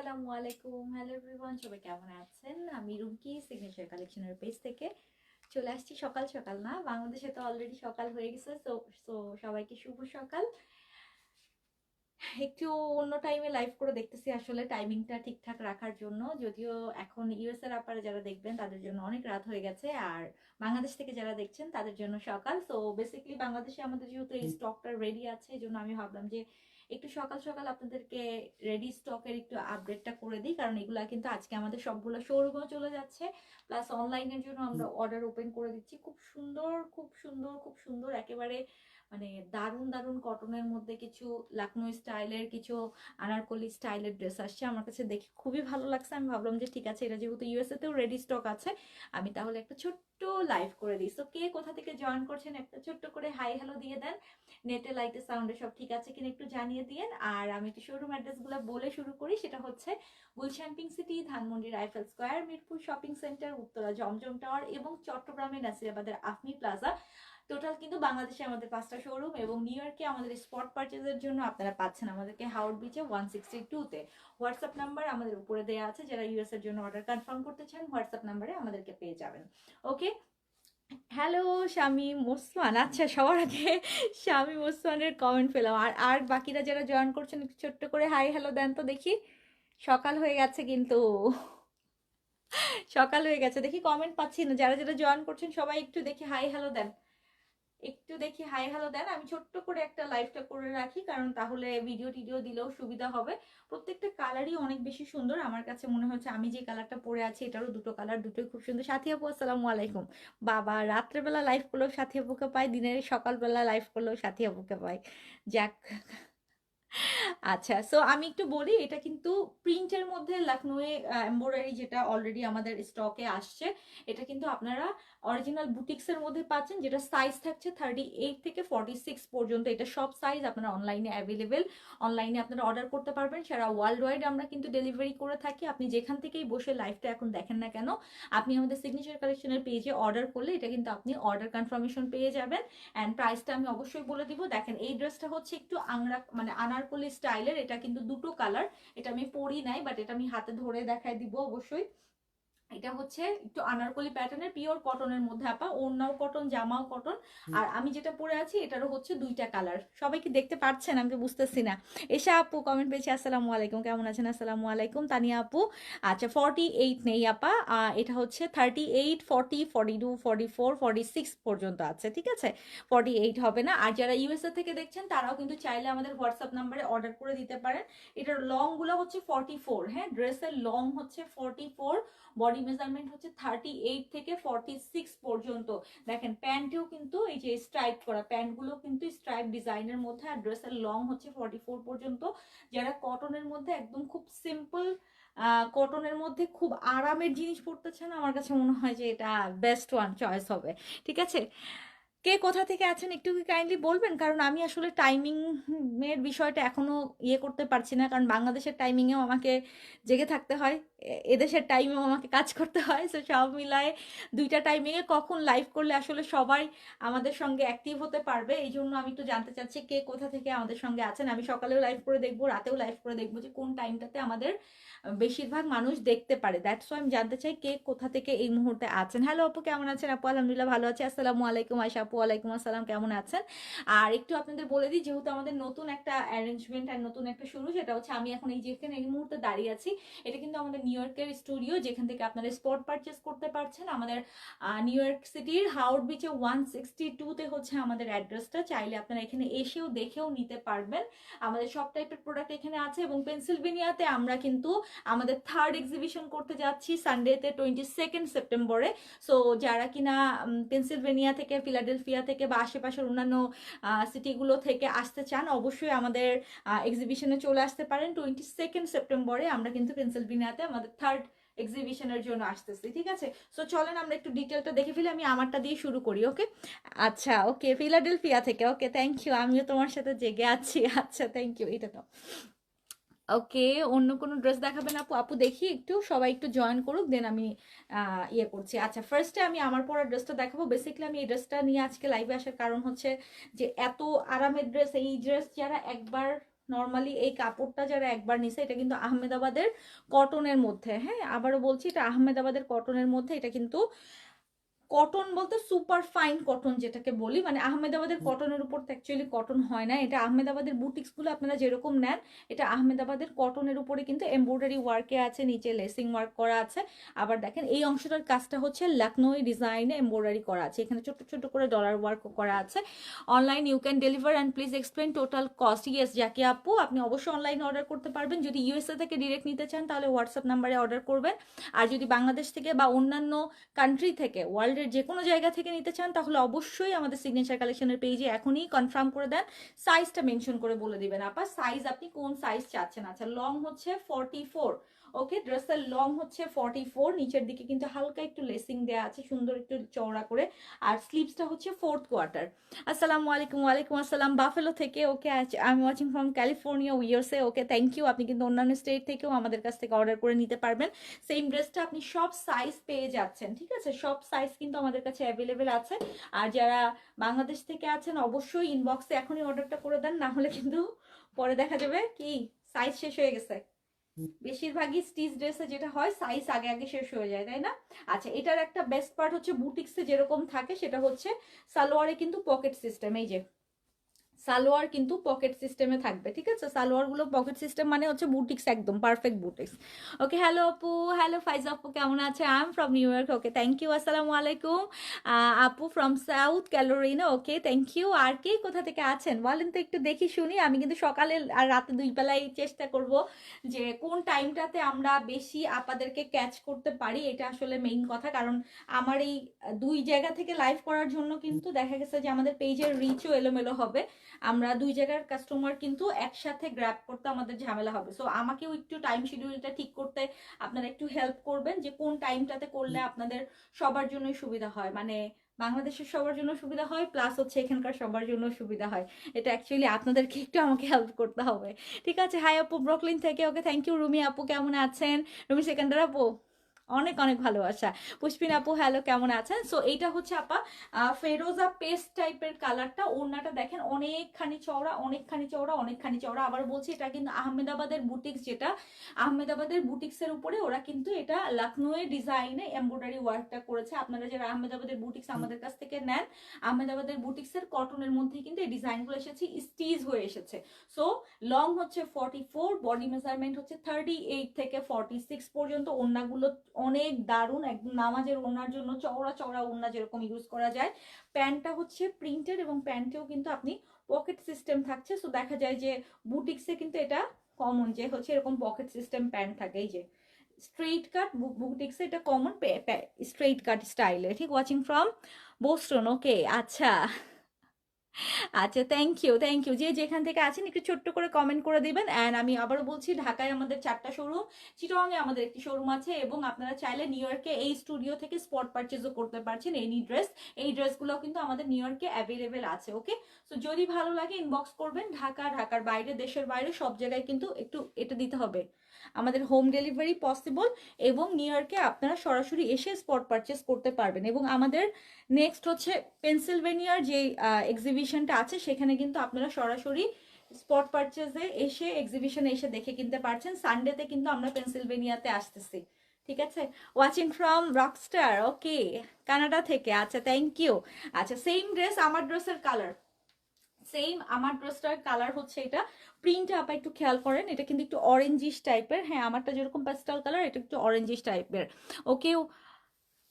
আসসালামু আলাইকুম। Hello everyone সবাই কেমন আছেন? আমি রুমকি সিগনেচার কালেকশনের পেজ থেকে চলে আসছি সকাল সকাল না? বাংলাদেশে তো অলরেডি সকাল হয়ে গেছে তো সো সবাইকে শুভ সকাল। একটু অন্য টাইমে লাইভ করে দেখতেছি আসলে টাইমিংটা ঠিকঠাক রাখার জন্য। যদিও এখন ইউএস এর আপারে যারা দেখবেন তাদের জন্য অনেক রাত হয়ে গেছে। আর বাংলাদেশ থেকে যারা দেখছেন তাদের জন্য সকাল। সো বেসিক্যালি বাংলাদেশে আমাদের যেহেতু এই স্টকটা রেডি আছে এই জন্য আমি ভাবলাম যে একটু সকাল সকাল আপনাদেরকে রেডি স্টকের একটু আপডেটটা করে দিই। কারণ এগুলা কিন্তু আজকে আমাদের সবগুলো শোরুমেও চলে যাচ্ছে। প্লাস অনলাইনের জন্য আমরা অর্ডার ওপেন করে দিচ্ছি। খুব সুন্দর খুব সুন্দর খুব সুন্দর। একেবারে মানে দারুণ দারুণ কটনের মধ্যে কিছু লাকনো স্টাইলের কিছু আনারকলি স্টাইলের ড্রেস আসছে। আমার কাছে দেখে খুবই ভালো লাগছে। আমি ভাবলাম যে ঠিক আছে এটা যেহেতু ইউএসএতেও রেডি স্টক আছে, আমি তাহলে একটা ছোট্ট লাইভ করে দিই। সো কে কোথা থেকে জয়েন করছেন একটা ছোট্ট করে হাই হ্যালো দিয়ে দেন। নেটে লাইটে সাউন্ডে সব ঠিক আছে কিনা একটু জানিয়ে দিয়েন। আর আমি একটু শোরুম অ্যাড্রেসগুলো বলে শুরু করি। সেটা হচ্ছে Gulshan pink city Dhanmondi rifle square Mirpur shopping centre Uttara Zamzam tower এবং চট্টগ্রামের নাসিরাবাদের আফমি প্লাজা টোটাল কিন্তু বাংলাদেশে আমাদের পাঁচটা শোরুম এবং নিউ ইয়র্কে আমাদের স্পট পারচেজের জন্য আপনারা পাচ্ছেন আমাদেরকে হাউড বিচে ওয়ান সিক্সটি টুতে হোয়াটসঅ্যাপ নাম্বার আমাদের উপরে দেওয়া আছে, যারা ইউএস এর জন্য অর্ডার কনফার্ম করতে চান হোয়াটসঅ্যাপ নাম্বারে আমাদেরকে পেয়ে যাবেন। ওকে হ্যালো স্বামী মুসমান আচ্ছা সবার আগে স্বামী মুসমানের কমেন্ট পেলাম। আর আর বাকিরা যারা জয়েন করছেন ছোট্ট করে হাই হ্যালো দেন তো দেখি। সকাল হয়ে গেছে কিন্তু। সকাল হয়ে গেছে। দেখি কমেন্ট পাচ্ছি না। যারা যারা জয়েন করছেন, সবাই একটু দেখি হাই হ্যালো দেন। একটু দেখি, হাই হ্যালো দেন, আমি ছোট্ট করে একটা লাইভটা করে রাখি, কারণ তাহলে ভিডিও টিডিও দিলেও সুবিধা হবে। প্রত্যেকটা কালারই অনেক বেশি সুন্দর। আমার কাছে মনে হচ্ছে আমি যে কালারটা পরে আছি, এটারও দুটো কালার দুটোই খুব সুন্দর। সাথী আপু, আসসালামু আলাইকুম। বাবা, রাত্রেবেলা লাইভ করলেও সাথী আপুকে পাই, দিনের সকালবেলা লাইভ করলেও সাথী আপুকে পাই। যাক আচ্ছা সো আমি একটু বলি, এটা কিন্তু প্রিন্টের মধ্যে লখনৌয়ে এম্ব্রয়ডারি যেটা অলরেডি আমাদের স্টকে আসছে, এটা কিন্তু আপনারা অরিজিনাল বুটিক্সের মধ্যে পাচ্ছেন, যেটা সাইজ থাকছে থার্টি এইট থেকে ফর্টি সিক্স পর্যন্ত, এটা সব সাইজ আপনারা অনলাইনে অ্যাভেলেবেল অনলাইনে আপনারা অর্ডার করতে পারবেন, সারা ওয়ার্ল্ড ওয়াইড আমরা কিন্তু ডেলিভারি করে থাকি, আপনি যেখান থেকেই বসে লাইভটা এখন দেখেন না কেন, আপনি আমাদের সিগনেচার কালেকশনের পেজে অর্ডার করলে এটা কিন্তু আপনি অর্ডার কনফার্মেশন পেয়ে যাবেন অ্যান্ড প্রাইসটা আমি অবশ্যই বলে দিব, দেখেন এই ড্রেসটা হচ্ছে একটু আংরা মানে আনারকলি স্টাইলের এটা কিন্তু দুটো কালার এটা আমি পরি নাই বাট এটা আমি হাতে ধরে দেখায় দিব অবশ্যই। এটা হচ্ছে একটু আনারকলি প্যাটার্নের পিওর কটনের মধ্যে আপা। ওড়নাও কটন জামাও কটন আর আমি যেটা পরে আছি এটারও হচ্ছে দুইটা কালার সবাই কি দেখতে পাচ্ছেন আমি তো বুঝতেছি না। এসা আপু কমেন্ট পেয়েছি আসসালামু আলাইকুম কেমন আছেন? আসসালামু আলাইকুম তানিয়া আপু। আচ্ছা ফর্টি এইট নেই আপা। এটা হচ্ছে thirty eight forty forty two forty four forty six পর্যন্ত আছে ঠিক আছে? ফর্টি এইট হবে না। আর যারা ইউএসএ থেকে দেখছেন তারাও কিন্তু চাইলে আমাদের হোয়াটসঅ্যাপ নাম্বারে অর্ডার করে দিতে পারেন। এটার লংগুলো হচ্ছে ফর্টি ফোর হ্যাঁ ড্রেসের লং হচ্ছে ফর্টি ফোর বডি মেজারমেন্ট হচ্ছে থার্টি এইট থেকে ফর্টি সিক্স পর্যন্ত। দেখেন প্যান্টেও কিন্তু এই যে স্ট্রাইপ করা প্যান্টগুলো কিন্তু স্ট্রাইপ ডিজাইনের মধ্যে আর ড্রেসের লং হচ্ছে ফর্টি ফোর পর্যন্ত। যারা কটনের মধ্যে একদম খুব সিম্পল কটনের মধ্যে খুব আরামের জিনিস পড়তে চান আমার কাছে মনে হয় যে এটা বেস্ট ওয়ান চয়েস হবে। ঠিক আছে? কে কোথা থেকে আছেন একটু কি কাইন্ডলি বলবেন? কারণ আমি আসলে টাইমিং এর বিষয়টা এখনও ইয়ে করতে পারছি না। কারণ বাংলাদেশের টাইমিংয়েও আমাকে জেগে থাকতে হয়। এদেশের টাইমেও আমাকে কাজ করতে হয়। সো সব মিলায়ে দুইটা টাইমিংয়ে কখন লাইভ করলে আসলে সবাই আমাদের সঙ্গে অ্যাক্টিভ হতে পারবে? এই জন্য আমি একটু জানতে চাচ্ছি কে কোথা থেকে আমাদের সঙ্গে আছেন? আমি সকালেও লাইভ করে দেখব, রাতেও লাইভ করে দেখব যে কোন টাইমটাতে আমাদের বেশিরভাগ মানুষ দেখতে পারে। দ্যাটস আমি জানতে চাই কে কোথা থেকে এই মুহূর্তে আছেন। হ্যালো আপু কেমন আছেন? আপু, আলহামদুলিল্লাহ ভালো আছি। আসসালামু আলাইকুম আয়সা আপু। আলাইকুম আসসালাম, কেমন আছেন? আর একটু আপনাদের বলে দিই, যেহেতু আমাদের নতুন একটা অ্যারেঞ্জমেন্ট আর নতুন একটা শুরু, সেটা হচ্ছে আমি এখন এই যেখানে এই মুহূর্তে দাঁড়িয়ে আছি, এটা কিন্তু আমাদের নিউ ইয়র্কের স্টুডিও যেখান থেকে আপনারা স্পট পারচেস করতে পারছেন। আমাদের নিউ ইয়র্ক সিটির হাউড বিচে ওয়ান সিক্সটি টুতে হচ্ছে আমাদের অ্যাড্রেসটা চাইলে আপনারা এখানে এসেও দেখেও নিতে পারবেন। আমাদের সব টাইপের প্রোডাক্ট এখানে আছে এবং পেনসিলভেনিয়াতে আমরা কিন্তু আমাদের থার্ড এক্সিবিশন করতে যাচ্ছি সানডেতে টোয়েন্টি সেকেন্ড সেপ্টেম্বরে সো যারা কিনা পেনসিলভেনিয়া থেকে ফিলাডেলফিয়া থেকে বা আশেপাশের অন্যান্য সিটিগুলো থেকে আসতে চান, অবশ্যই আমাদের এক্সিবিশনে চলে আসতে পারেন। টোয়েন্টি সেকেন্ড সেপ্টেম্বরে আমরা কিন্তু পেনসিলভেনিয়াতে আমাদের থার্ড এক্সিবিশনের জন্য আসতেছি, ঠিক আছে? সো চলেন আমরা একটু ডিটেলটা দেখে ফেলি, আমি আমারটা দিয়ে শুরু করি ওকে আচ্ছা ওকে ফিলাডেলফিয়া থেকে ওকে থ্যাংক ইউ আমিও তোমার সাথে জেগে আছি আচ্ছা থ্যাংক ইউ এটা তো। ওকে, অন্য কোনো ড্রেস দেখাবেন আপু? আপু দেখি একটু, সবাই একটু জয়েন করুক দেন আমি ইয়ে করছি। আচ্ছা ফার্স্টে আমি আমার পরা ড্রেসটা দেখাবো। বেসিক্যালি আমি এই ড্রেসটা নিয়ে আজকে লাইভে আসার কারণ হচ্ছে যে, এত আরামের ড্রেস, এই ড্রেস যারা একবার নর্মালি এই কাপড়টা যারা একবার নিছে, এটা কিন্তু আহমেদাবাদের কটনের মধ্যে হ্যাঁ? আবারও বলছি, এটা আহমেদাবাদের কটনের মধ্যে, এটা কিন্তু কটন বলতে সুপার ফাইন কটন যেটাকে বলি মানে আহমেদাবাদের কটনের উপর তো অ্যাকচুয়ালি কটন হয় না। এটা আহমেদাবাদের বুটিক্সগুলো আপনারা যেরকম নেন এটা আহমেদাবাদের কটনের উপরে কিন্তু এমব্রয়ডারি ওয়ার্কে আছে নিচে লেসিং ওয়ার্ক করা আছে। আবার দেখেন এই অংশটার কাজটা হচ্ছে লখনৌ ডিজাইনে এমব্রয়ডারি করা আছে। এখানে ছোট ছোট করে ডলার ওয়ার্ক করা আছে। Online you can deliver and please explain total cost yes যাকে আপু আপনি অবশ্যই অনলাইনে অর্ডার করতে পারবেন। যদি ইউএসএ থেকে ডিরেক্ট নিতে চান তাহলে হোয়াটসঅ্যাপ নাম্বারে অর্ডার করবেন। আর যদি বাংলাদেশ থেকে বা অন্যান্য কান্ট্রি থেকে ওয়ার্ল্ডের যে কোনো জায়গা থেকে নিতে চান, তাহলে অবশ্যই আমাদের সিগনেচার কালেকশনের পেজে এখনই কনফার্ম করে দেন। সাইজটা মেনশন করে বলে দিবেন। আপা সাইজ আপনি কোন সাইজ চাচ্ছেন? আচ্ছা লং হচ্ছে ফর্টি ফোর ওকে ড্রেসের লং হচ্ছে ফর্টি ফোর নিচের দিকে কিন্তু হালকা একটু লেসিং দেওয়া আছে, সুন্দর একটু চওড়া করে, আর স্লিভসটা হচ্ছে ফোর্থ কোয়ার্টার আসসালামু আলাইকুম, ওয়ালাইকুম আসসালাম বাফেলো থেকে, ওকে আমি watching from California USA okay thank you আপনি কিন্তু অন্যান্য স্টেট থেকেও আমাদের কাছ থেকে অর্ডার করে নিতে পারবেন। সেম ড্রেসটা আপনি সব সাইজ পেয়ে যাচ্ছেন, ঠিক আছে? সব সাইজ কিন্তু আমাদের কাছে অ্যাভেলেবেল আছে, আর যারা বাংলাদেশ থেকে আছেন, অবশ্যই ইনবক্সে এখনই অর্ডারটা করে দেন, না হলে কিন্তু পরে দেখা যাবে কি সাইজ শেষ হয়ে গেছে। বেশিরভাগই স্টিচ ড্রেসে যেটা হয় সাইজ আগে আগে শেষ হয়ে যায়, তাই না? আচ্ছা এটার একটা বেস্ট পার্ট হচ্ছে বুটিক্সে যেরকম থাকে, সেটা হচ্ছে সালোয়ারে কিন্তু পকেট সিস্টেম এই যে। সালোয়ার কিন্তু পকেট সিস্টেমে থাকবে, ঠিক আছে? সালোয়ারগুলো পকেট সিস্টেম মানে হচ্ছে বুটিক্স একদম পারফেক্ট বুটিক্স ওকে হ্যালো আপু হ্যালো ফাইজ আপু, কেমন আছে? I am from New York okay thank you আসসালামু আলাইকুম। আপু from South Carolina okay thank you আর কে কোথা থেকে আছেন? বলেন তো একটু দেখি শুনি, আমি কিন্তু সকালে আর রাতে দুই বেলায় চেষ্টা করব যে কোন টাইমটাতে আমরা বেশি আপাদেরকে ক্যাচ করতে পারি, এটা আসলে মেইন কথা। কারণ আমার এই দুই জায়গা থেকে লাইভ করার জন্য কিন্তু দেখা গেছে যে আমাদের পেজের রিচও এলোমেলো হবে। আমরা দুই জায়গার কাস্টমার কিন্তু একসাথে গ্র্যাপ করতে আমাদের ঝামেলা হবে। সো আমাকেও একটু টাইম শিডিউলটা ঠিক করতে আপনারা একটু হেল্প করবেন যে কোন টাইমটাতে করলে আপনাদের সবার জন্যই সুবিধা হয়। মানে বাংলাদেশের সবার জন্য সুবিধা হয় প্লাস হচ্ছে এখানকার সবার জন্য সুবিধা হয়। এটা অ্যাকচুয়ালি আপনাদেরকে একটু আমাকে হেল্প করতে হবে। ঠিক আছে হাই আপু ব্রকলিন থেকে। ওকে থ্যাংক ইউ রুমি আপু কেমন আছেন? রুমি সেকেন্ডার আপু। অনেক অনেক ভালোবাসা। পুষ্পিন আপু হ্যালো কেমন আছেন? সো এইটা হচ্ছে আপা ফেরোজা পেস্ট টাইপের কালারটা ওড়নাটা দেখেন অনেকখানি চওড়া অনেকখানি চওড়া অনেকখানি চওড়া। আবার বলছি এটা কিন্তু আহমেদাবাদের বুটিক্স যেটা আহমেদাবাদের বুটিক্সের উপরে ওরা কিন্তু এটা লখনৌয়ের ডিজাইনে এমব্রয়ডারি ওয়ার্কটা করেছে। আপনারা যারা আহমেদাবাদের বুটিক্স আমাদের কাছ থেকে নেন আহমেদাবাদের বুটিক্সের কটনের মধ্যে কিন্তু এই ডিজাইনগুলো এসেছে স্টিজ হয়ে এসেছে। সো লং হচ্ছে ফর্টি ফোর বডি মেজারমেন্ট হচ্ছে থার্টি এইট থেকে ফর্টি সিক্স পর্যন্ত ওড়নাগুলো অনেক দারুণ, একদম নামাজের ওড়নার জন্য চওড়া চওড়া ওড়না যেরকম ইউজ করা যায়। প্যান্টটা হচ্ছে প্রিন্টেড এবং প্যান্টেও কিন্তু আপনি পকেট সিস্টেম থাকছে। সো দেখা যায় যে বুটিক্সে কিন্তু এটা কমন যে হচ্ছে এরকম পকেট সিস্টেম প্যান্ট থাকে এই যে। স্ট্রেইট কাট বুটিক্সে এটা কমন স্ট্রেইট কাট স্টাইলে ঠিক ওয়াচিং ফ্রম বোস্টন ওকে আচ্ছা। আচ্ছা থ্যাংক ইউ থ্যাংক ইউ যে যেখান থেকে আছেন একটু ছোট্ট করে কমেন্ট করে দিবেন অ্যান্ড আমি আবারও বলছি, ঢাকায় আমাদের চারটা শোরুম চিটংয়ে আমাদের একটি শোরুম আছে এবং আপনারা চাইলে নিউ ইয়র্কে এই স্টুডিও থেকে স্পট পারচেজও করতে পারছেন এনি ড্রেস এই ড্রেসগুলো কিন্তু আমাদের নিউ ইয়র্কে অ্যাভেলেবেল আছে ওকে সো যদি ভালো লাগে ইনবক্স করবেন, ঢাকা, ঢাকার বাইরে, দেশের বাইরে, সব জায়গায় কিন্তু একটু এটা দিতে হবে। আমাদের হোম ডেলিভারি পসিবল এবং নিউ ইয়র্কে আপনারা সরাসরি এসে স্পট পারচেস করতে পারবেন। এবং আমাদের নেক্সট হচ্ছে পেনসিলভেনিয়ার যে এক্সিবিশনটা আছে, সেখানে কিন্তু আপনারা সরাসরি স্পট পারচেসে এসে এক্সিবিশনে এসে দেখে কিনতে পারছেন। সানডেতে কিন্তু আমরা পেনসিলভেনিয়াতে আসতেছি। ঠিক আছে? Watching from rockstar okay Canada থেকে আচ্ছা থ্যাংক ইউ আচ্ছা সেম ড্রেস আমার ড্রেসের কালার সেম আমার ড্রেসটার কালার হচ্ছে এটা। প্রিন্টটা আপা একটু খেয়াল করেন, এটা কিন্তু একটু অরেঞ্জিস টাইপের হ্যাঁ আমারটা যেরকম প্যাস্টাল কালার এটা একটু অরেঞ্জিশ টাইপের ওকে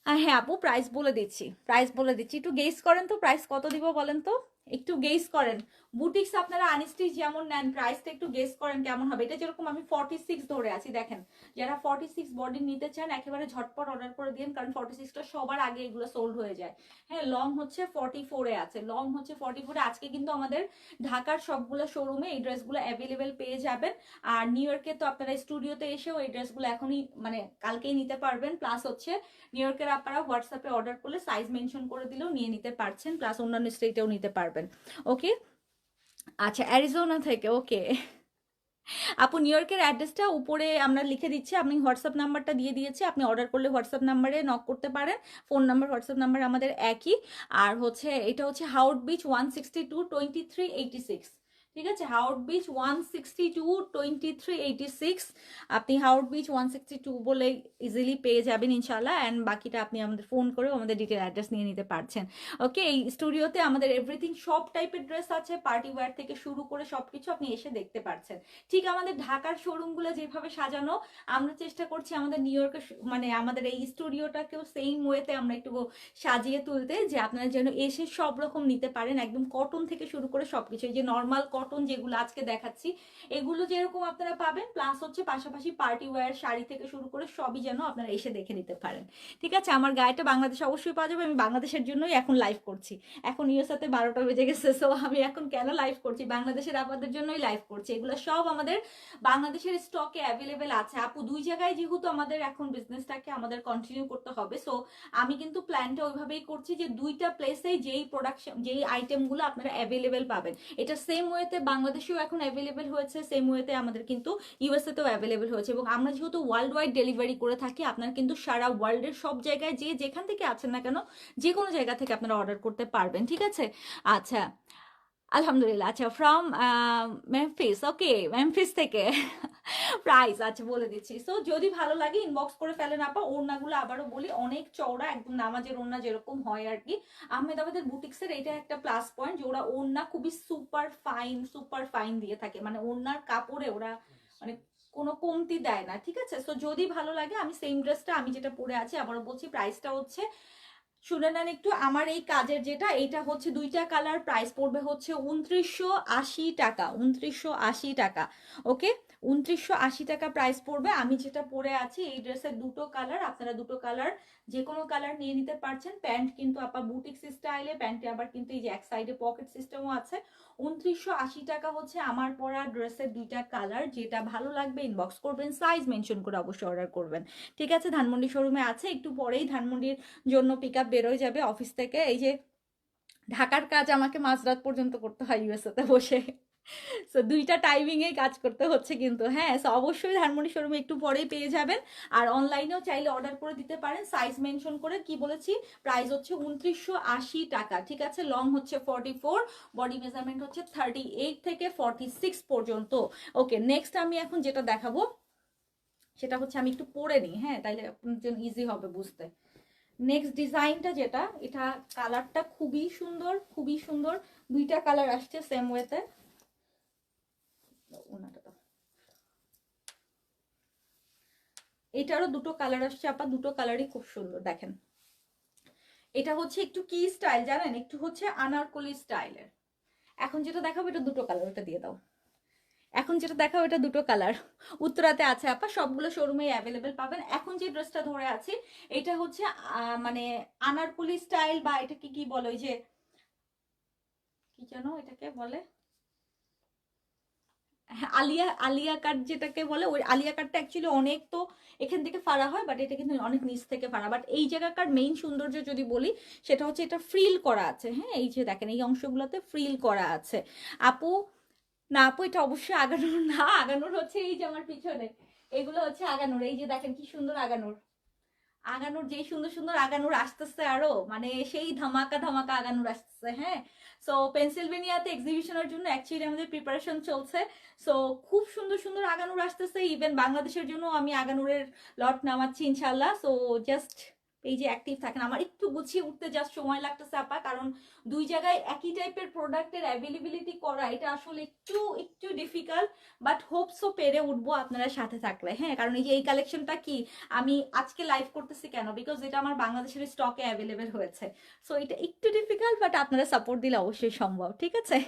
হ্যাঁ আপু প্রাইস বলে দিচ্ছি। প্রাইস বলে দিচ্ছি। একটু গেস করেন তো প্রাইস কত দিব বলেন তো? একটু গেস করেন। বুটিক্স আপনারা আনস্টিচ যেমন নেন প্রাইসটা একটু গেস করেন কেমন হবে। এটা যেরকম আমি ফর্টি সিক্স ধরে আছি, দেখেন। যারা ফর্টি সিক্স বডি নিতে চান, একেবারে ঝটপট অর্ডার করে দিন কারণ ফর্টি সিক্সটা সবার আগে এগুলো সোল্ড হয়ে যায়। হ্যাঁ লং হচ্ছে ফর্টি ফোরে আছে। লং হচ্ছে ফর্টি ফোরে আজকে কিন্তু আমাদের ঢাকার সবগুলো শোরুমে এই ড্রেসগুলো অ্যাভেলেবেল পেয়ে যাবেন। আর নিউ ইয়র্কে তো আপনারা স্টুডিওতে এসেও এই ড্রেসগুলো এখনই মানে কালকেই নিতে পারবেন। প্লাস হচ্ছে নিউ ইয়র্কের আপনারা হোয়াটসঅ্যাপে অর্ডার করলে সাইজ মেনশন করে দিলেও নিয়ে নিতে পারছেন। প্লাস অন্যান্য স্টেটেও নিতে পারবেন। ওকে? আচ্ছা অ্যারিজোনা থেকে, ওকে। আপু, নিউ ইয়র্কের অ্যাড্রেসটা উপরে আমরা লিখে দিচ্ছি। আপনি হোয়াটসঅ্যাপ নাম্বারটা দিয়ে দিয়েছি। আপনি অর্ডার করলে হোয়াটসঅ্যাপ নাম্বারে নক করতে পারেন। ফোন নাম্বার, হোয়াটসঅ্যাপ নাম্বার আমাদের একই। আর হচ্ছে, এটা হচ্ছে Howard Beach one sixty two twenty three eighty six. ঠিক আছে? Howard Beach one sixty two twenty three eighty six আপনি Howard Beach one sixty two বলে ইজিলি পেয়ে যাবেন ইনশাল্লাহ অ্যান্ড বাকিটা আপনি আমাদের ফোন করেও আমাদের ডিটেল অ্যাড্রেস নিয়ে নিতে পারছেন। ওকে এই স্টুডিওতে আমাদের এভরিথিং সব টাইপের ড্রেস আছে। পার্টি ওয়্যার থেকে শুরু করে সব কিছু আপনি এসে দেখতে পারছেন। ঠিক আমাদের ঢাকার শোরুমগুলো যেভাবে সাজানো, আমরা চেষ্টা করছি আমাদের নিউ ইয়র্কের মানে আমাদের এই স্টুডিওটাকেও সেম ওয়েতে আমরা একটু সাজিয়ে তুলতে, যে আপনারা যেন এসে সব রকম নিতে পারেন। একদম কটন থেকে শুরু করে সবকিছু। এই যে নর্মাল কটন যেগুলো আজকে দেখাচ্ছি, এগুলো যেরকম আপনারা পাবেন প্লাস হচ্ছে পাশাপাশি পার্টি ওয়্যার শাড়ি থেকে শুরু করে সবই যেন আপনারা এসে দেখে নিতে পারেন। ঠিক আছে? আমার গায়েটা বাংলাদেশে অবশ্যই পাওয়া যাবে, আমি বাংলাদেশের জন্যই এখন লাইভ করছি। এখন ইউএসএতে বারোটা বেজে গেছে সো আমি এখন কেন লাইভ করছি? বাংলাদেশের আপনাদের জন্যই লাইভ করছি। এগুলো সব আমাদের বাংলাদেশের স্টকে অ্যাভেলেবেল আছে। আপু, দুই জায়গায় যেহেতু আমাদের এখন বিজনেসটাকে আমাদের কন্টিনিউ করতে হবে সো আমি কিন্তু প্ল্যানটা ওইভাবেই করছি যে দুইটা প্লেসেই যেই প্রোডাকশন যেই আইটেমগুলো আপনারা অ্যাভেলেবেল পাবেন। এটা সেম ওয়েতে বাংলাদেশেও এখন অ্যাভেলেবেল হয়েছে সেম ওয়েতে আমাদের কিন্তু ইউএসএতেও অ্যাভেলেবেল হয়েছে। এবং আমরা যেহেতু ওয়ার্ল্ড ওয়াইড ডেলিভারি করে থাকি, আপনারা কিন্তু সারা ওয়ার্ল্ডের সব জায়গায় যে যেখান থেকে আছেন না কেন যে কোনো জায়গা থেকে আপনারা অর্ডার করতে পারবেন, ঠিক আছে? আচ্ছা আলহামদুলিল্লাহ আচ্ছা ফ্রম মেমফিস ওকে মেমফিস থেকে প্রাইস আচ্ছা বলে দিচ্ছি। সো যদি ভালো লাগে ইনবক্স করে ফেলেন আপা, ওড়নাগুলো আবারও বলি, অনেক চওড়া, একদম নামাজের ওড়না যেরকম হয় আর কি আহমেদাবাদের বুটিক্সের এটা একটা প্লাস পয়েন্ট যে ওরা ওড়না খুবই সুপার ফাইন সুপার ফাইন দিয়ে থাকে। মানে ওড়নার কাপড়ে ওরা মানে কোনো কমতি দেয় না, ঠিক আছে? সো যদি ভালো লাগে, আমি সেম ড্রেসটা আমি যেটা পরে আছি, আবারও বলছি প্রাইসটা হচ্ছে শুনে নেন একটু, আমার এই কাজের যেটা এটা হচ্ছে দুইটা কালার প্রাইস পড়বে হচ্ছে উনত্রিশশো আশি টাকা, উনত্রিশশো আশি টাকা ওকে উনত্রিশশো আশি টাকা প্রাইস পড়বে। আমি যেটা পরে আছি, এই ড্রেসের দুটো কালার, আপনারা দুটো কালার যে কোনো কালার নিয়ে নিতে পারছেন। প্যান্ট কিন্তু আপা বুটিক্স স্টাইলে প্যান্টে আবার কিন্তু এই যে এক সাইডে পকেট সিস্টেমও আছে। উনত্রিশশো আশি টাকা হচ্ছে আমার পরা ড্রেসের দুইটা কালার, যেটা ভালো লাগবে ইনবক্স করবেন সাইজ মেনশন করে অবশ্যই অর্ডার করবেন। ঠিক আছে, ধানমন্ডি শোরুমে আছে, একটু পরেই ধানমন্ডির জন্য পিক আপ বেরোয় যাবে অফিস থেকে। এই যে ঢাকার কাজ আমাকে মাঝরাত পর্যন্ত করতে হয় ইউএসএতে বসে। সো দুইটা টাইমিংয়ে কাজ করতে হচ্ছে কিন্তু। হ্যাঁ সো অবশ্যই ধানমন্ডি শোরুমে একটু পরেই পেয়ে যাবেন। আর অনলাইনেও চাইলে অর্ডার করে দিতে পারেন। সাইজ মেনশন করে কি বলেছি? প্রাইস হচ্ছে উনত্রিশশো আশি টাকা, ঠিক আছে? লং হচ্ছে ফর্টি ফোর বডি মেজারমেন্ট হচ্ছে থার্টি এইট থেকে ফর্টি সিক্স পর্যন্ত। ওকে নেক্সট আমি এখন যেটা দেখাবো, সেটা হচ্ছে আমি একটু পরে নিই। হ্যাঁ তাইলে আপনার জন্য ইজি হবে বুঝতে। নেক্সট ডিজাইনটা যেটা, এটা কালারটা খুবই সুন্দর খুবই সুন্দর। দুইটা কালার আসছে সেম ওয়েতে এটারও দুটো কালার আসছে, আপা, দুটো কালারই খুব সুন্দর, দেখেন। এটা হচ্ছে একটু কি স্টাইল জানেন? একটু হচ্ছে আনারকলি স্টাইলের এখন যেটা দেখাবো, এটা দুটো কালার ওটা দিয়ে দাও। এখন যেটা দেখাবো এটা দুটো কালার উত্তরাতে আছে আপা, সবগুলো শোরুমে অ্যাভেলেবেল পাবেন। এখন যে ড্রেসটা ধরে আছি, এটা হচ্ছে মানে আনারকলি স্টাইল বা এটাকে কি বলে ওই যে, কি যেন এটাকে বলে? আলিয়া আলিয়া কাট যেটাকে বলে, ওই আলিয়া কাটটা অ্যাকচুয়ালি অনেক তো এখান থেকে ফাড়া হয় বাট এটা কিন্তু অনেক নিচ থেকে ফাড়া। বাট এই জায়গাকার মেইন সৌন্দর্য যদি বলি, সেটা হচ্ছে এটা ফ্রিল করা আছে। হ্যাঁ এই যে দেখেন, এই অংশগুলোতে ফ্রিল করা আছে। আপু না, আপু, এটা অবশ্যই আগানোর না, আগানোর হচ্ছে এই যে আমার পিছনে। এগুলো হচ্ছে আগানোর, এই যে দেখেন কি সুন্দর আগানোর। আগানোর যেই সুন্দর সুন্দর আগানোর আসতেছে আরও মানে সেই ধামাকা ধামাকা আগানোর আসতেছে হ্যাঁ? সো পেনসিলভেনিয়াতে এক্সিবিশনের জন্য অ্যাকচুয়ালি আমাদের প্রিপারেশন চলছে। সো খুব সুন্দর সুন্দর আগানুর আসতেছে ইভেন বাংলাদেশের জন্য আমি আগানুরের লট নামাচ্ছি ইনশাল্লাহ সো জাস্ট পেজে অ্যাক্টিভ থাকেন। আমার একটু গুছিয়ে উঠতে জাস্ট সময় লাগতেছে, আপা, কারণ দুই জায়গায় একই টাইপের প্রোডাক্টের অ্যাভেলেবিলিটি করা, এটা আসলে একটু একটু ডিফিকাল্ট বাট হোপসও পেরে উঠবো আপনারা সাথে থাকলে। হ্যাঁ কারণ এই যে, এই কালেকশনটা কি? আমি আজকে লাইভ করতেছি কেন? বিকজ এটা আমার বাংলাদেশের স্টকে অ্যাভেলেবেল হয়েছে। সো এটা একটু ডিফিকাল্ট বাট আপনারা সাপোর্ট দিলে অবশ্যই সম্ভব, ঠিক আছে?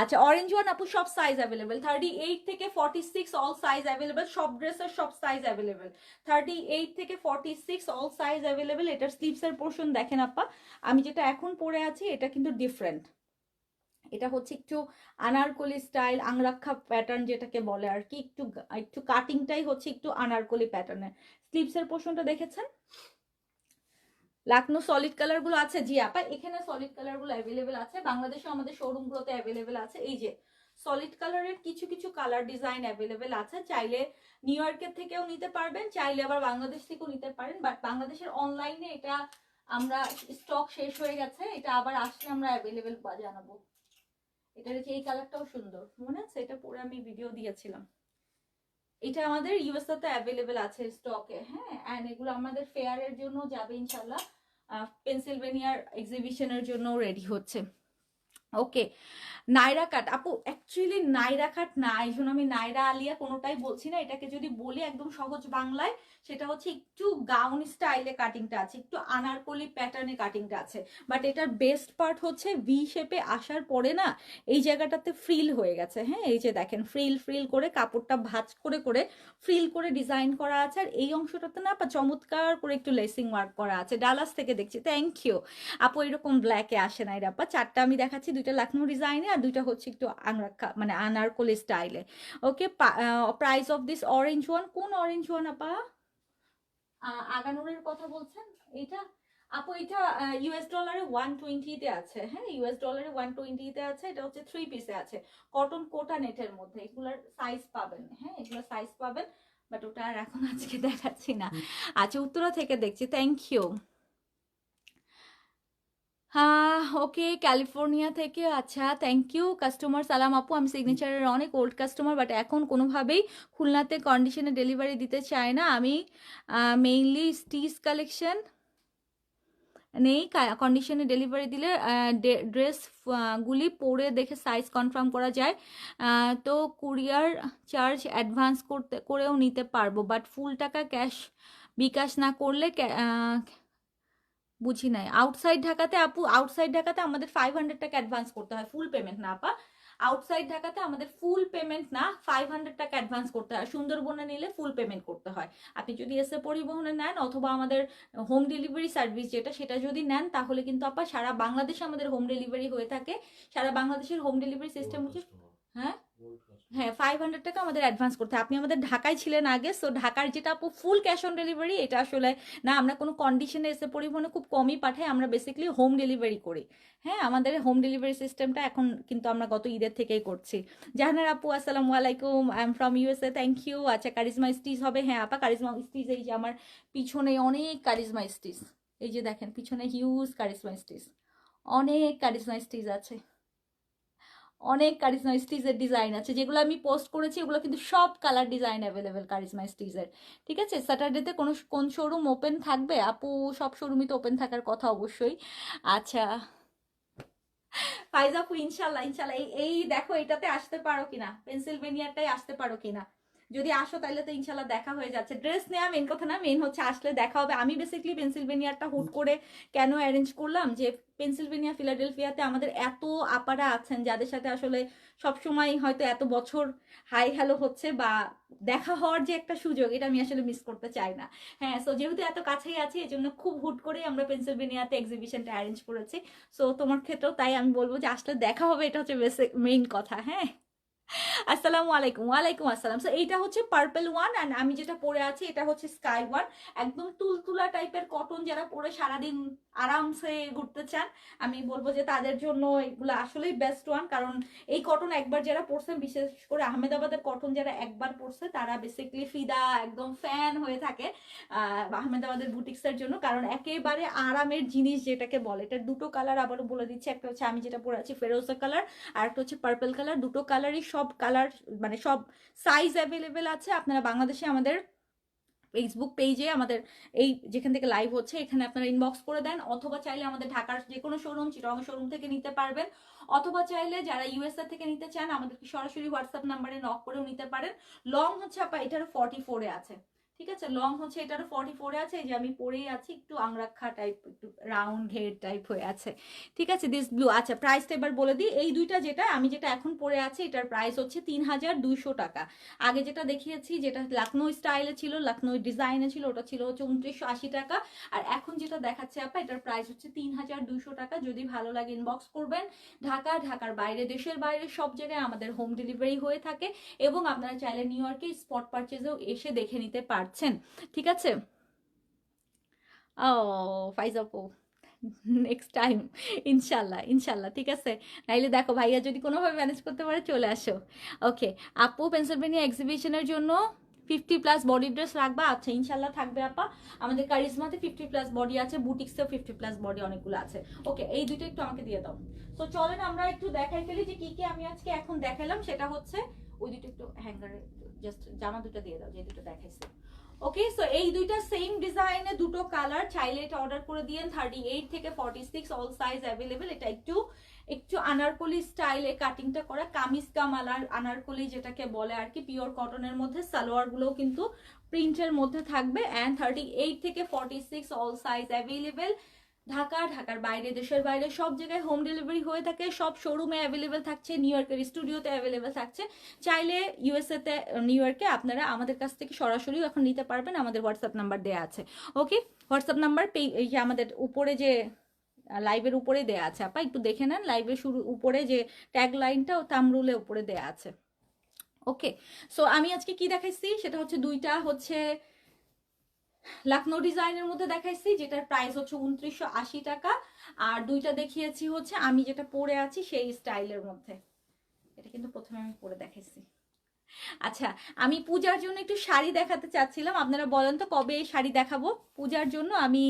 আচ্ছা অরেঞ্জ ওয়ান আপু সব সাইজ অ্যাভেলেবেল থার্টি এইট থেকে forty six all size available সব ড্রেসের সব সাইজ অ্যাভেলেবেল থার্টি এইট থেকে forty six all size available এটার স্লিপসের পোর্শন দেখেন আপা। আমি যেটা এখন পরে আছি, এটা কিন্তু ডিফারেন্ট এটা হচ্ছে একটু আনারকলি স্টাইল আংরাক্ষা প্যাটার্ন যেটাকে বলে আর কি। একটু একটু কাটিংটাই হচ্ছে একটু আনারকলি প্যাটার্নের স্লিপসের পোর্শনটা দেখেছেন? লাকনো সলিড কালারগুলো আছে জি আপা, এখানে সলিড কালারগুলো অ্যাভেলেবেল আছে বাংলাদেশে আমাদের শোরুম গুলোতে অ্যাভেলেবেল আছে। এই যে সলিড কালারের কিছু কিছু কালার ডিজাইন অ্যাভেলেবেল আছে, চাইলে নিউ ইয়র্কের থেকেও নিতে পারবেন, চাইলে আবার বাংলাদেশ থেকেও নিতে পারেন বাট বাংলাদেশের অনলাইনে এটা আমরা স্টক শেষ হয়ে গেছে, এটা আবার আসলে আমরা অ্যাভেলেবেল জানাব। এটার যে এই কালারটাও সুন্দর, মনে আছে? এটা পরে আমি ভিডিও দিয়েছিলাম। এটা আমাদের ইউএসএ তে অ্যাভেলেবেল আছে স্টকে হ্যাঁ অ্যান্ড এগুলো আমাদের ফেয়ারের জন্য যাবে ইনশাল্লাহ পেনসিলভেনিয়ার এক্সিবিশনের জন্য রেডি হচ্ছে। ওকে নাইরা কাট। আপু অ্যাকচুয়ালি নাইরা কাট না, এই জন্য আমি নাইরা আলিয়া কোনোটাই বলছি না। এটাকে যদি বলি একদম সহজ বাংলায় সেটা হচ্ছে একটু গাউন স্টাইলে কাটিংটা আছে, একটু আনারকলি প্যাটার্নে কাটিংটা আছে। বাট এটার বেস্ট পার্ট হচ্ছে ভি শেপে আসার পরে না, এই জায়গাটাতে ফ্রিল হয়ে গেছে। হ্যাঁ এই যে দেখেন ফ্রিল ফ্রিল করে কাপড়টা ভাঁজ করে করে ফ্রিল করে ডিজাইন করা আছে। আর এই অংশটাতে না, চমৎকার করে একটু লেসিং ওয়ার্ক করা আছে। ডালাস থেকে দেখছি। থ্যাংক ইউ আপু এরকম ব্ল্যাকে আসে না এরা আপা। চারটা আমি দেখাচ্ছি, দুইটা লাখনৌ ডিজাইনে আর দুইটা হচ্ছে একটু আংরাক্ষা মানে আনারকলি স্টাইলে okay price of this orange one কোন অরেঞ্জ ওয়ান আপা? আগানুরের কথা বলছেন? এটা আপু এটা ইউএস ডলারে ওয়ান টোয়েন্টিতে আছে। হ্যাঁ ইউএস ডলারে ওয়ান টোয়েন্টিতে আছে এটা হচ্ছে থ্রি পিসে আছে। কটন কোটা নেটের মধ্যে এগুলোর সাইজ পাবেন। হ্যাঁ এগুলোর সাইজ পাবেন বাট ওটা আর এখন আজকে দেখাচ্ছি না। আচ্ছা উত্তরা থেকে দেখছি। থ্যাংক ইউ হ্যাঁ ওকে, ক্যালিফোর্নিয়া থেকে। আচ্ছা থ্যাংক ইউ কাস্টমার সালাম আপু। আমি সিগনেচারের অনেক ওল্ড কাস্টমার বাট এখন কোনোভাবেই খুলনাতে কন্ডিশনে ডেলিভারি দিতে চাই না। আমি মেইনলি স্টিচ কালেকশন নেই। কন্ডিশনে ডেলিভারি দিলে ড্রেস গুলি পরে দেখে সাইজ কনফার্ম করা যায়। তো কুরিয়ার চার্জ অ্যাডভান্স করতে, করেও নিতে পারব বাট ফুল টাকা ক্যাশ বিকাশ না করলে বুঝি নাই। আউটসাইড ঢাকাতে আপু আউটসাইড ঢাকাতে আমাদের ফাইভ হান্ড্রেড টাকা অ্যাডভান্স করতে হয় ফুল পেমেন্ট না আপা। আউটসাইড ঢাকাতে আমাদের ফুল পেমেন্ট না ফাইভ হান্ড্রেড টাকা অ্যাডভান্স করতে হয়। সুন্দরবনে নিলে ফুল পেমেন্ট করতে হয়। আপনি যদি এসে পরিবহনে নেন অথবা আমাদের হোম ডেলিভারি সার্ভিস যেটা সেটা যদি নেন তাহলে কিন্তু আপা সারা বাংলাদেশে আমাদের হোম ডেলিভারি হয়ে থাকে। সারা বাংলাদেশের হোম ডেলিভারি সিস্টেম হচ্ছে হ্যাঁ? হ্যাঁ ফাইভ হান্ড্রেড টাকা আমাদের অ্যাডভান্স করতে আপনি আমাদের ঢাকায় ছিলেন আগে সো ঢাকার যেটা আপু ফুল ক্যাশ অন ডেলিভারি এটা আসলে না, আমরা কোনো কন্ডিশনে এসে পরিবহনে খুব কমই পাঠাই, আমরা বেসিক্যালি হোম ডেলিভারি করি। হ্যাঁ আমাদের হোম ডেলিভারি সিস্টেমটা এখন কিন্তু আমরা গত ঈদের থেকেই করছি। জাহানার আপু, আসসালামু আলাইকুম I am from USA thank you আচ্ছা কারিজমা স্টিচ হবে। হ্যাঁ আপা কারিজমা স্টিচ এই যে আমার পিছনে অনেক কারিজমা স্টিচ এই যে দেখেন, পিছনে হিউজ কারিজমা স্টিচ অনেক কারিজমা স্টিচ আছে। অনেক কারিজমা স্টিজের ডিজাইন আছে। যেগুলো আমি পোস্ট করেছি ওগুলো কিন্তু সব কালার ডিজাইন অ্যাভেলেবেল কারিজমা স্টিজের ঠিক আছে? স্যাটারডেতে কোনো কোন শোরুম ওপেন থাকবে? আপু, সব শোরুমই তো ওপেন থাকার কথা অবশ্যই। আচ্ছা। ফাইজ আপু, ইনশাল্লাহ ইনশাল্লাহ। এই দেখো, এটাতে আসতে পারো কিনা? পেন্সিলভেনিয়াটাই আসতে পারো কিনা? যদি আসো তাহলে তো ইনশাল্লাহ দেখা হয়ে যাচ্ছে। ড্রেস নেওয়া মেন কথা না মেন হচ্ছে আসলে দেখা হবে। আমি বেসিক্যালি পেন্সিলভেনিয়ারটা হুট করে কেন অ্যারেঞ্জ করলাম? যে পেন্সিলভেনিয়া ফিলাডেলফিয়াতে আমাদের এত আপারা আছেন, যাদের সাথে আসলে সবসময় হয়তো এত বছর হাই হ্যালো হচ্ছে বা দেখা হওয়ার যে একটা সুযোগ, এটা আমি আসলে মিস করতে চাই না। হ্যাঁ সো যেহেতু এত কাছেই আছি এই জন্য খুব হুট করেই আমরা পেনসিলভেনিয়াতে এক্সিবিশনটা অ্যারেঞ্জ করেছি। সো তোমার ক্ষেত্রেও তাই আমি বলব যে আসলে দেখা হবে, এটা হচ্ছে মেইন কথা হ্যাঁ? আসসালামু আলাইকুম। ওয়ালাইকুম আসসালাম। সো এইটা হচ্ছে পার্পল ওয়ান অ্যান্ড আমি যেটা পরে আছি এটা হচ্ছে স্কাই ওয়ান একদম তুলতুলা টাইপের কটন যারা পরে সারাদিন আরামসে ঘুরতে চান আমি বলব যে তাদের জন্য এগুলো আসলেই বেস্ট ওয়ান কারণ এই কটন একবার যারা পরছেন বিশেষ করে আহমেদাবাদের কটন যারা একবার পরছে তারা বেসিক্যালি ফিদা একদম ফ্যান হয়ে থাকে আহ, আহমেদাবাদের বুটিক্সের জন্য। কারণ একেবারে আরামের জিনিস যেটাকে বলে এটা দুটো কালার আবারও বলে দিচ্ছে। একটা হচ্ছে আমি যেটা পরে আছি ফেরোজা কালার আর একটা হচ্ছে পার্পল কালার দুটো কালারই সব কালার মানে সব সাইজ অ্যাভেলেবেল আছে। আপনারা বাংলাদেশে আমাদের ফেসবুক পেজে আমাদের এই যেখান থেকে লাইভ হচ্ছে, এখানে আপনারা ইনবক্স করে দেন। অথবা চাইলে আমাদের ঢাকার যে কোনো শোরুম চিটং শোরুম থেকে নিতে পারবেন। অথবা চাইলে যারা ইউএসএ থেকে নিতে চান, আমাদেরকে সরাসরি হোয়াটসঅ্যাপ নাম্বারে নক করেও নিতে পারেন। লং হচ্ছে আপা, এটার ফর্টি ফোরে আছে। ঠিক আছে? লং হচ্ছে, এটারও ফর্টি ফোরে আছে যে আমি পরেই আছি, একটু আংরাক্ষা টাইপ একটু রাউন্ড ঘের টাইপ হয়ে আছে। ঠিক আছে? দিস ব্লু আচ্ছা প্রাইসটা এবার বলে দিই। এই দুইটা যেটা, আমি যেটা এখন পরে আছি, এটার প্রাইস হচ্ছে তিন হাজার দুইশো টাকা। আগে যেটা দেখিয়েছি, যেটা লখনৌ স্টাইলে ছিল লখনৌ ডিজাইনে ছিল, ওটা ছিল হচ্ছে উনত্রিশশো আশি টাকা। আর এখন যেটা দেখাচ্ছে আপা, এটার প্রাইস হচ্ছে তিন হাজার দুইশো টাকা। যদি ভালো লাগে ইনবক্স করবেন। ঢাকা, ঢাকার বাইরে, দেশের বাইরে, সব জায়গায় আমাদের হোম ডেলিভারি হয়ে থাকে। এবং আপনারা চাইলে নিউ ইয়র্কে স্পট পারচেজেও এসে দেখে নিতে পারছেন? ঠিক আছে? ও, ফাইজ আপু নেক্সট টাইম ইনশাল্লাহ ইনশাল্লাহ, ঠিক আছে? নাইলে দেখো, ভাইয়া যদি কোনোভাবে ম্যানেজ করতে পারে, চলে আসো। ওকে আপু পেন্সিলভেনিয়া এক্সিবিশনের জন্য ফিফটি প্লাস বডি ড্রেস রাখবা? আচ্ছা ইনশাল্লাহ থাকবে, আপা। আমাদের কারিজমাতে ফিফটি প্লাস বডি আছে বুটিক্সেও ফিফটি প্লাস বডি অনেকগুলো আছে। ওকে এই দুটো একটু আমাকে দিয়ে দাও। তো চলেন, আমরা একটু দেখাই ফেলি যে কি কি আমি আজকে এখন দেখালাম। সেটা হচ্ছে, ওই দুটো একটু হ্যাঙ্গারে জাস্ট জামা দুটো দিয়ে দাও, যে দুটো দেখাইছে। ওকে সো এই দুইটা সেম ডিজাইনে দুটো কালার চাইলে এটা অর্ডার করে দিয়েন থার্টি এইট থেকে forty six all size available এটা একটু একটু আনারকলি স্টাইলে কাটিংটা করা। কামিজ কামালার আনারকলি যেটাকে বলে আর কি পিওর কটনের মধ্যে। সালোয়ার গুলোও কিন্তু প্রিন্টের মধ্যে থাকবে। অ্যান্ড থার্টি এইট থেকে forty six all size available Dhaka, ঢাকার বাইরে, দেশের বাইরে সব জায়গায় হোম ডেলিভারি হয়ে থাকে। সব শোরুমে অ্যাভেলেবেল থাকছে নিউ ইয়র্কের স্টুডিওতে অ্যাভেলেবেল থাকছে। চাইলে ইউএসএ তে নিউ ইয়র্কে আপনারা আমাদের কাছ থেকে সরাসরি এখন নিতে পারবেন। আমাদের হোয়াটসঅ্যাপ নাম্বার দেওয়া আছে। ওকে হোয়াটসঅ্যাপ নাম্বার এই যে আমাদের উপরে যে লাইভের উপরে দেয়া আছে, আপা, একটু দেখে নেন। লাইভের শুরু উপরে যে ট্যাগ লাইনটা ও তামরুলে উপরে দেয়া আছে। ওকে সো আমি আজকে কি দেখাইছি? সেটা হচ্ছে দুইটা হচ্ছে লাকনো ডিজাইনের মধ্যে দেখাইছি, যেটার প্রাইস হচ্ছে উনত্রিশশো আশি টাকা। আর দুইটা দেখিয়েছি হচ্ছে, আমি যেটা পরে আছি সেই স্টাইলের মধ্যে। এটা কিন্তু প্রথমে আমি পরে দেখাইছি। আচ্ছা আমি পূজার জন্য একটু শাড়ি দেখাতে চাচ্ছিলাম। আপনারা বলেন তো কবে এই শাড়ি দেখাবো? পূজার জন্য আমি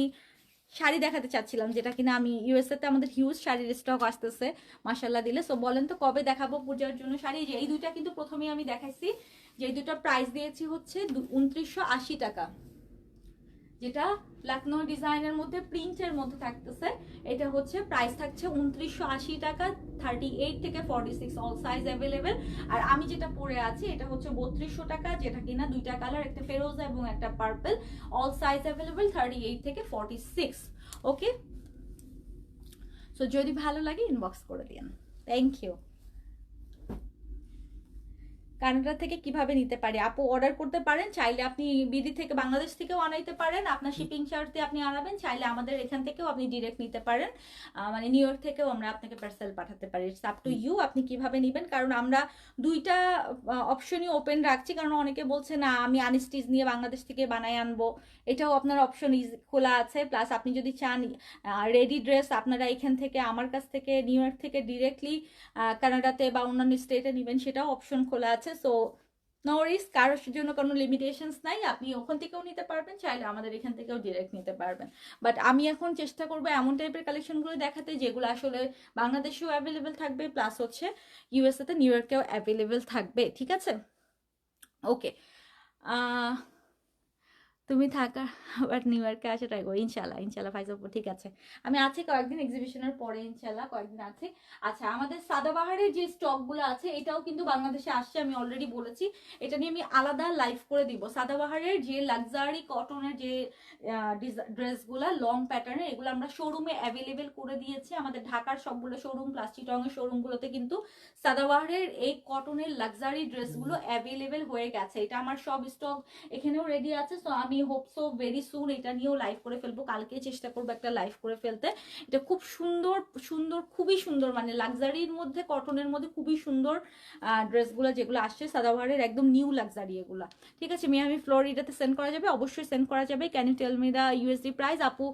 শাড়ি দেখাতে চাচ্ছিলাম, যেটা কিনা আমি ইউএসএ তে আমাদের হিউজ শাড়ির স্টক আসতেছে মাসাল্লাহ দিলে। সো বলেন তো কবে দেখাবো পূজার জন্য শাড়ি? যে এই দুইটা কিন্তু প্রথমেই আমি দেখাইছি। যে দুটো প্রাইস দিয়েছি হচ্ছে উনত্রিশশো টাকা। যেটা লাকনো ডিজাইনের মধ্যে প্রিন্টের মধ্যে থাকতেছে, এটা হচ্ছে প্রাইস থাকছে উনত্রিশশো আশি টাকা থার্টি এইট থেকে forty six all size available আর আমি যেটা পরে আছি, এটা হচ্ছে বত্রিশশো টাকা, যেটা কিনা দুইটা কালার একটা ফেরোজা এবং একটা purple all size available thirty eight থেকে ফর্টি সিক্স ওকে সো যদি ভালো লাগে ইনবক্স করে দিন থ্যাংক ইউ কানাডা থেকে কীভাবে নিতে পারে? আপু অর্ডার করতে পারেন চাইলে আপনি বিডি থেকে বাংলাদেশ থেকেও আনাইতে পারেন। আপনার শিপিং চার্জে আপনি আনাবেন চাইলে আমাদের এখান থেকেও আপনি ডিরেক্ট নিতে পারেন। মানে নিউ ইয়র্ক থেকেও আমরা আপনাকে পার্সেল পাঠাতে পারি। ইটস আপ টু ইউ আপনি কীভাবে নেবেন? কারণ আমরা দুইটা অপশনই ওপেন রাখছি। কারণ অনেকে বলছে না আমি আনস্টিচ নিয়ে বাংলাদেশ থেকে বানাই আনব। এটাও আপনার অপশন ইজ খোলা আছে। প্লাস আপনি যদি চান রেডি ড্রেস আপনারা এখান থেকে আমার কাছ থেকে নিউ ইয়র্ক থেকে ডিরেক্টলি কানাডাতে বা অন্যান্য স্টেটে নেবেন সেটাও অপশন খোলা আছে। সো নো রিস কারোর জন্য কোনো লিমিটেশনস নাই, আপনি ওখান থেকেও নিতে পারবেন, চাইলে আমাদের এখান থেকেও ডিরেক্ট নিতে পারবেন। বাট আমি এখন চেষ্টা করব এমন টাইপের কালেকশনগুলো দেখাতে, যেগুলো আসলে বাংলাদেশেও অ্যাভেলেবেল থাকবে প্লাস হচ্ছে ইউএসএতে নিউ ইয়র্কেও অ্যাভেলেবেল থাকবে, ঠিক আছে? ওকে তুমি থাকা, আবার নিউ ইয়র্কে আসে ট্রাই করো। ইনশাল্লাহ ইনশাল্লাহ ফাইজাবো ঠিক আছে। আমি আছি কয়েকদিন এক্সিবিশনের পরে ইনশাল্লাহ কয়েকদিন আছি। আচ্ছা আমাদের সাদাবাহারের যে স্টকগুলো আছে, এটাও কিন্তু বাংলাদেশে আসছে, আমি অলরেডি বলেছি। এটা নিয়ে আমি আলাদা লাইভ করে দিব। সাদাবাহারের যে লাক্সারি কটনের যে ড্রেসগুলো লং প্যাটার্নের এগুলো আমরা শোরুমে অ্যাভেলেবেল করে দিয়েছি। আমাদের ঢাকার সবগুলো শোরুম প্লাস্টিক রঙের শোরুমগুলোতে কিন্তু সাদাবাহারের এই কটনের লাক্সারি ড্রেসগুলো অ্যাভেলেবেল হয়ে গেছে। এটা আমার সব স্টক এখানেও রেডি আছে সো আমি হোপ সো ভেরি সুন এটা নিয়েও লাইভ করে ফেলব। কালকে চেষ্টা করব একটা লাইভ করে ফেলতে। এটা খুব সুন্দর সুন্দর, খুবই সুন্দর মানে লাক্সারির মধ্যে কটনের মধ্যে খুবই সুন্দর ড্রেসগুলো যেগুলো আসছে। সাদাভারের একদম নিউ লাক্সারি এগুলো। ঠিক আছে, মেয়ে, আমি ফ্লোরিডাতে সেন্ড করা যাবে? অবশ্যই সেন্ড করা যাবে। Can you tell me the USD price আপু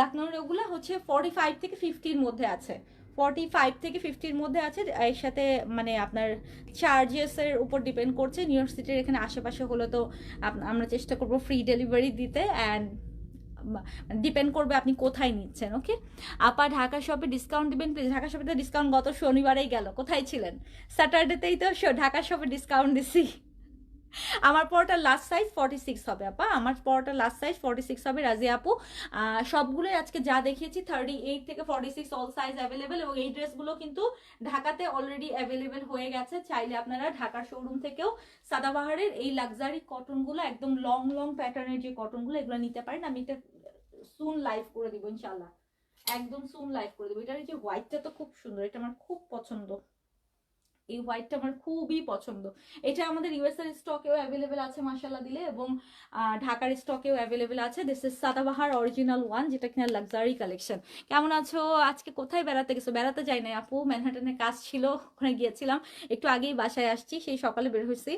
লখনৌর ওগুলো হচ্ছে ফর্টি ফাইভ থেকে ফিফটির মধ্যে আছে। ফর্টি ফাইভ থেকে ফিফটির মধ্যে আছে, এর সাথে মানে আপনার চার্জেসের উপর ডিপেন্ড করছে। নিউ ইয়র্ক সিটির এখানে আশেপাশে হলে তো আমরা চেষ্টা করব ফ্রি ডেলিভারি দিতে অ্যান্ড ডিপেন্ড করবে আপনি কোথায় নিচ্ছেন ওকে আপা ঢাকা শপে ডিসকাউন্ট দিবেন প্লিজ ঢাকা শপে তো ডিসকাউন্ট গত শনিবারেই গেল, কোথায় ছিলেন? স্যাটারডেতেই তো ঢাকা শপে ডিসকাউন্ট দিছি। আমার পরটা লাস্ট সাইজ ফর্টি সিক্স হবে, আপা। আমার পরটা লাস্ট সাইজ ফর্টি সিক্স হবে, রাজি আপু। সবগুলোই আজকে যা দেখিয়েছি থার্টি এইট থেকে forty six all size available এবং এই ড্রেসগুলো কিন্তু ঢাকাতে অলরেডি অ্যাভেলেবেল হয়ে গেছে। চাইলে আপনারা ঢাকার শোরুম থেকেও সাদাবাহারের এই লাক্সারি কটনগুলো একদম লং লং প্যাটার্নের যে কটনগুলো এগুলো নিতে পারেন। আমি এটা সুন লাইভ করে দিব ইনশাল্লাহ একদম সুন লাইভ করে দেবো। এটার যে হোয়াইটটা তো খুব সুন্দর, এটা আমার খুব পছন্দ। এই হোয়াইটটা আমার খুবই পছন্দ। এটা আমাদের ইউএস এর স্টকেও অ্যাভেলেবেল আছে মাসাল্লাহ দিলে, এবং ঢাকার স্টকেও অ্যাভেলেবেল আছে। This is Sadabahar original one যেটা কিনা লাক্সারি কালেকশন কেমন আছো? আজকে কোথায় বেড়াতে গেছো? বেড়াতে যাই না আপু। ম্যানহাটনের কাজ ছিল, ওখানে গিয়েছিলাম। একটু আগেই বাসায় আসছি, সেই সকালে বের হয়েছি।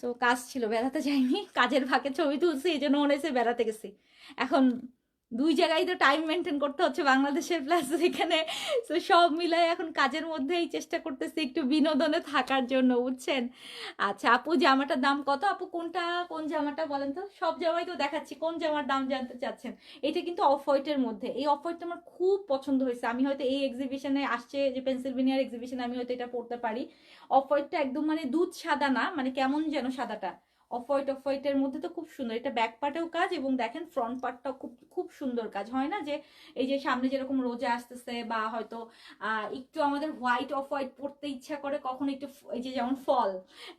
সো কাজ ছিল, বেড়াতে যাইনি। কাজের ফাঁকে ছবি তুলছি, এই জন্য মনে হয়েছে বেড়াতে গেছি। এখন দুই জায়গায় তো টাইম মেনটেন করতে হচ্ছে বাংলাদেশের প্লাস এখানে তো সব মিলাই এখন কাজের মধ্যেই চেষ্টা করতেছি একটু বিনোদনে থাকার জন্য, বুঝছেন? আচ্ছা আপু জামাটার দাম কত? আপু কোনটা, কোন জামাটা বলেন তো? সব জামাই তো দেখাচ্ছি, কোন জামার দাম জানতে চাচ্ছেন? এটা কিন্তু অফ হোয়াইটের মধ্যে। এই অফ হোয়াইটটা আমার খুব পছন্দ হয়েছে। আমি হয়তো এই এক্সিবিশনে আসছে, যে পেন্সিলভেনিয়ার এক্সিবিশনে আমি হয়তো এটা পড়তে পারি। অফ হোয়াইটটা একদম মানে দুধ সাদা না মানে কেমন যেন সাদাটা। অফ হোয়াইট অফ হোয়াইটের মধ্যে তো খুব সুন্দর। এটা ব্যাক পার্টেও কাজ এবং দেখেন ফ্রন্ট পার্টটাও খুব খুব সুন্দর কাজ। হয় না যে এই যে সামনে যেরকম রোজা আসতেছে বা হয়তো একটু আমাদের হোয়াইট অফ হোয়াইট পড়তে ইচ্ছা করে কখন একটু এই যে যেমন ফল,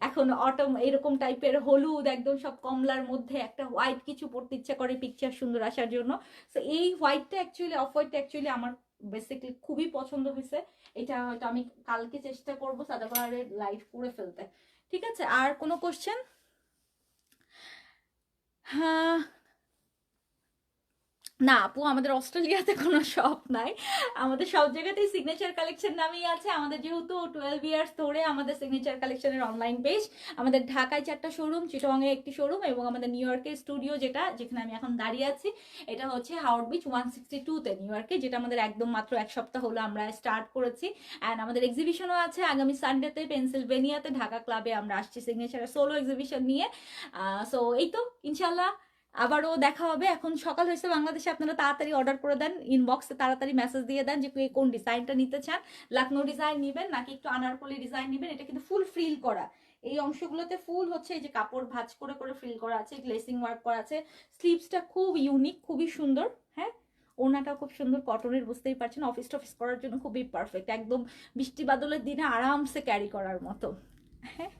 এখন অটম এরকম টাইপের হলুদ একদম সব কমলার মধ্যে একটা হোয়াইট কিছু পড়তে ইচ্ছা করে পিকচার সুন্দর আসার জন্য। তো এই হোয়াইটটা অ্যাকচুয়ালি অফ হোয়াইটটা অ্যাকচুয়ালি আমার বেসিক্যালি খুবই পছন্দ হয়েছে। এটা হয়তো আমি কালকে চেষ্টা করব সাদা কালারের লাইট করে ফেলতে। ঠিক আছে? আর কোনো কোশ্চেন হ্যাঁ না, আপু, আমাদের অস্ট্রেলিয়াতে কোনো শপ নাই। আমাদের সব জায়গাতেই সিগনেচার কালেকশন নামেই আছে। আমাদের যেহেতু টুয়েলভ ইয়ার্স ধরে আমাদের সিগনেচার কালেকশনের অনলাইন পেজ আমাদের ঢাকায় চারটা শোরুম চিটংয়ে একটি শোরুম এবং আমাদের নিউ ইয়র্কের স্টুডিও যেটা, যেখানে আমি এখন দাঁড়িয়ে আছি, এটা হচ্ছে হাওয়ার্ড বিচ ওয়ান সিক্সটি টুতে নিউ ইয়র্কে যেটা আমাদের একদম মাত্র এক সপ্তাহ হলো আমরা স্টার্ট করেছি। অ্যান্ড আমাদের এক্সিবিশনও আছে। আগামী সানডেতে পেনসিলভেনিয়াতে ঢাকা ক্লাবে আমরা আসছি সিগনেচারের সোলো এক্সিবিশন নিয়ে। সো এই তো ইনশাল্লাহ আবারও দেখা হবে। এখন সকাল হয়েছে বাংলাদেশে, আপনারা তাড়াতাড়ি অর্ডার করে দেন ইনবক্সে তাড়াতাড়ি মেসেজ দিয়ে দেন যে কোন ডিজাইনটা নিতে চান। লাকনো ডিজাইন নেবেন, নাকি একটু আনারকলি ডিজাইন নেবেন, এটা কিন্তু ফুল ফ্রিল করা। এই অংশগুলোতে ফুল হচ্ছে এই যে কাপড় ভাঁজ করে করে ফ্রিল করা আছে গ্লেসিং ওয়ার্ক করা আছে। স্লিভসটা খুব ইউনিক খুবই সুন্দর হ্যাঁ? ওড়নাটাও খুব সুন্দর কটনের বুঝতেই পারছেন অফিস টফিস করার জন্য খুবই পারফেক্ট একদম বৃষ্টি বাদলের দিনে আরামসে ক্যারি করার মতো হ্যাঁ?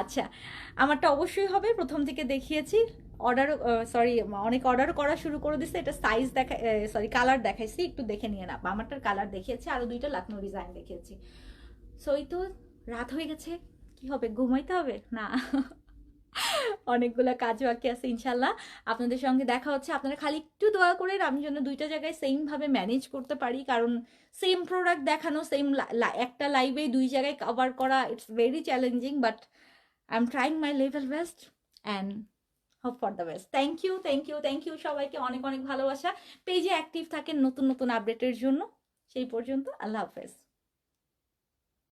আচ্ছা আমারটা অবশ্যই হবে, প্রথম থেকে দেখিয়েছি। অর্ডার সরি অনেক অর্ডারও করা শুরু করে দিছে। এটা সাইজ দেখা সরি কালার দেখাইছি। একটু দেখে নিয়ে না আমারটার কালার দেখিয়েছি, আরও দুইটা লাকনো ডিজাইন দেখিয়েছি। সো এই তো রাত হয়ে গেছে। কি হবে? ঘুমাইতে হবে? না। অনেকগুলো কাজ বাকি আছে ইনশাল্লাহ আপনাদের সঙ্গে দেখা হচ্ছে। আপনারা খালি একটু দোয়া করেন, আমি যেন দুইটা জায়গায় সেম ভাবে ম্যানেজ করতে পারি। কারণ সেম প্রোডাক্ট দেখানো সেম একটা লাইভে দুই জায়গায় কভার করা it's very challenging but I am trying my level best and hope for the best thank you thank you thank you সবাইকে অনেক অনেক ভালোবাসা। পেজে অ্যাক্টিভ থাকেন নতুন নতুন আপডেটের জন্য। সেই পর্যন্ত, আল্লাহ হাফেজ।